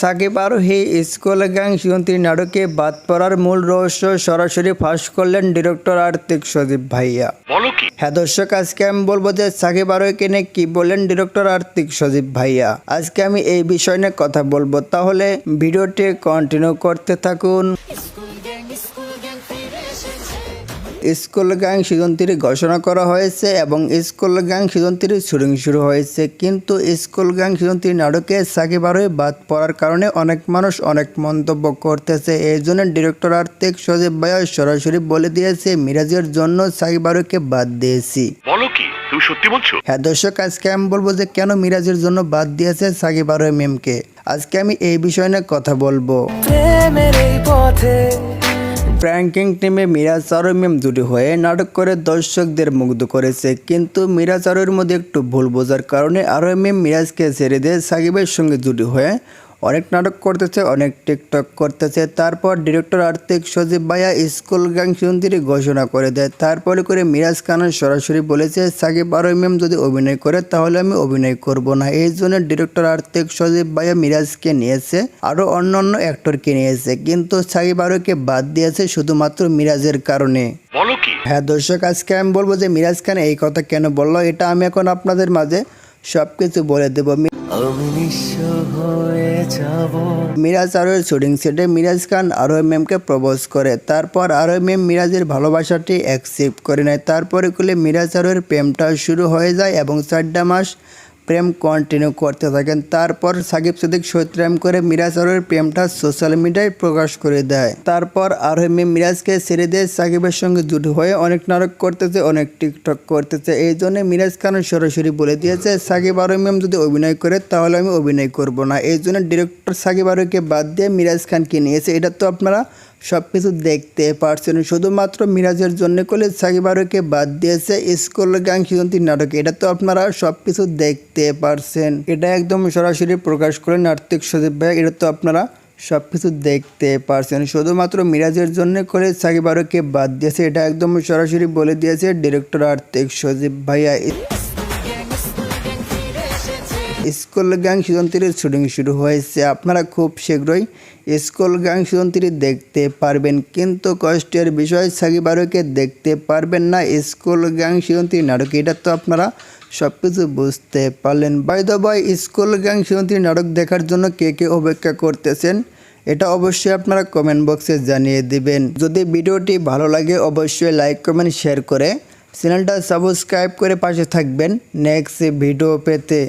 সাকিব আরোহী school gang সিয়ন্ত্রী নাটকে বাদ পড়ার মূল রহস্য সরাসরি ফাঁস করলেন ডিরেক্টর আর্তিক সদীপ ভাইয়া। হ্যাঁ দর্শক আজকে আমি বলব যে সাকিব আরোহীকে নিয়ে কি বললেন ডিরেক্টর আর্তিক সজীব ভাইয়া। আজকে আমি এই বিষয় নিয়ে কথা বলব। তাহলে ভিডিওটি কন্টিনিউ করতে থাকুন। স্কুল গ্যাং সিজন থ্রি ঘোষণা করা হয়েছে এবং school gang season three shooting শুরু হয়েছে। কিন্তু স্কুল গ্যাং সিজন থ্রি নাটকে সাকিব আরোহী বাদ পড়ার কারণে অনেক মানুষ অনেক মন্তব্য করতেছে। এই জন্য ডিরেক্টর আর্থিক সজীব ভাইয়া সরাসরি বলে দিয়েছে মিরাজের জন্য সাকিব আরোহীকে বাদ দিয়েছি। বলো কি তুমি সত্যি বলছো? হ্যাঁ দর্শক আজকে আমি বলব যে কেন মিরাজের জন্য বাদ দিয়েছে সাকিব আরোহী মেমকে। আজকে আমি এই বিষয় নিয়ে কথা বলব। প্রেমের এই পথে প্র্যাঙ্কিং টিমে মিরাজ মেম দুটি হয়ে নাটক করে দর্শকদের মুগ্ধ করেছে। কিন্তু মিরাজ আরোর মধ্যে একটু ভুল বোঝার কারণে আরও মেম মিরাজকে ছেড়ে দিয়ে সাকিবের সঙ্গে জুটি হয়ে অনেক নাটক করতেছে অনেক টিকটক করতেছে। তারপর ডিরেক্টর আর্থিক সজীব ভাইয়া স্কুল গ্যাং সুন্দরী ঘোষণা করে দেয়। তারপরে করে মিরাজ খান সরাসরি বলেছে সাকিব আরও মেম যদি অভিনয় করে তাহলে আমি অভিনয় করব না। এই জন্য ডিরেক্টর আর্থিক সজীব ভাইয়া মিরাজকে নিয়েছে আরও অন্য অন্য অ্যাক্টরকে নিয়েছে। কিন্তু সাকিব আরোকে বাদ দিয়েছে শুধুমাত্র মিরাজের কারণে। হ্যাঁ দর্শক আজকে আমি বলব যে মিরাজ খান এই কথা কেন বলল এটা আমি এখন আপনাদের মাঝে সব কিছু বলে দেবো। মিরাজ আরোয়ের শুটিং সেটে মিরাজ খান আরোহ ম্যামকে প্রবোজ করে। তারপর আরোহ ম্যাম মিরাজের ভালোবাসাটি অ্যাকসেপ্ট করে নেয়। তারপরে কুলে মিরাজ আরোয়ের প্রেমটা শুরু হয়ে যায় এবং চারটা মাস প্রেম কন্টিনিউ করতে থাকেন। তারপর সাকিব সিদ্দিক সৈত্রাম করে মিরাজ আরোয়ের প্রেমটা সোশ্যাল মিডিয়ায় প্রকাশ করে দেয়। তারপর আরোহ ম্যাম মিরাজকে ছেড়ে দিয়ে সাকিবের সঙ্গে জুটি হয়ে অনেক নাটক করতেছে, অনেক টিকটক করতেছে। এই জন্য মিরাজ খান সরাসরি বলে দিয়েছে, সাকিব আরোহ যদি অভিনয় করে, তাহলে আমি অভিনয় করব না। এই জন্য ডিরেক্টর সাকিব আরোহকে বাদ দিয়ে মিরাজ খানকে নিয়েছে। এটা তো আপনারা সব কিছু দেখতে পারছেন। শুধুমাত্র মিরাজের জন্য করলে সাকিব আরোহকে বাদ দিয়েছে স্কুল গ্যাং সিজন তিন নাটকে। এটা তো আপনারা সব কিছু দেখতে পারছেন। এটা একদম সরাসরি প্রকাশ করেন আর্থিক সজীব ভাই, এটা তো আপনারা সব কিছু দেখতে পারছেন। শুধুমাত্র মিরাজের জন্য করে সাকিব আরোহকে বাদ দিয়েছে, এটা একদম সরাসরি বলে দিয়েছে ডিরেক্টর আর্থিক সজীব ভাইয়া। স্কুল গ্যাং সিজন থ্রির শুটিং শুরু হয়েছে। আপনারা খুব শীঘ্রই স্কুল গ্যাং সিজন থ্রি দেখতে পারবেন, কিন্তু কষ্টের বিষয় সাকিব আরোকে দেখতে পারবেন না স্কুল গ্যাং সিজন থ্রি নাটক। এটা তো আপনারা সব কিছু বুঝতে পারলেন। By the by school gang season three নাটক দেখার জন্য কে কে অপেক্ষা করতেছেন, এটা অবশ্যই আপনারা কমেন্ট বক্সে জানিয়ে দিবেন। যদি ভিডিওটি ভালো লাগে, অবশ্যই লাইক কমেন্ট শেয়ার করে চ্যানেলটা সাবস্ক্রাইব করে পাশে থাকবেন। নেক্সট ভিডিও পেতে।